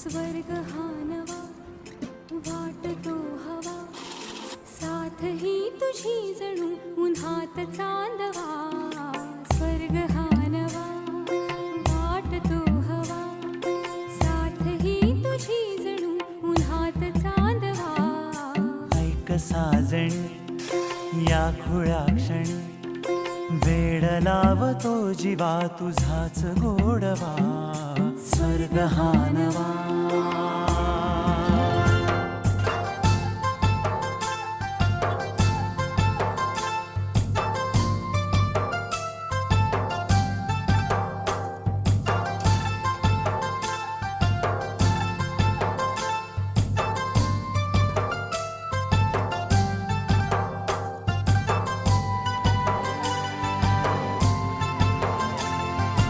स्वर्ग हा नवा वाटतो हवा. साथ ही तुझी जणू उन्हात चांदवा. स्वर्ग हा नवा वाटतो हवा. साथ ही तुझी जणू उन्हात चांदवा. ऐक साजण या खुळ्या क्षणी. वेड लावतो जीवा तुझाच गोडवा. स्वर्ग हा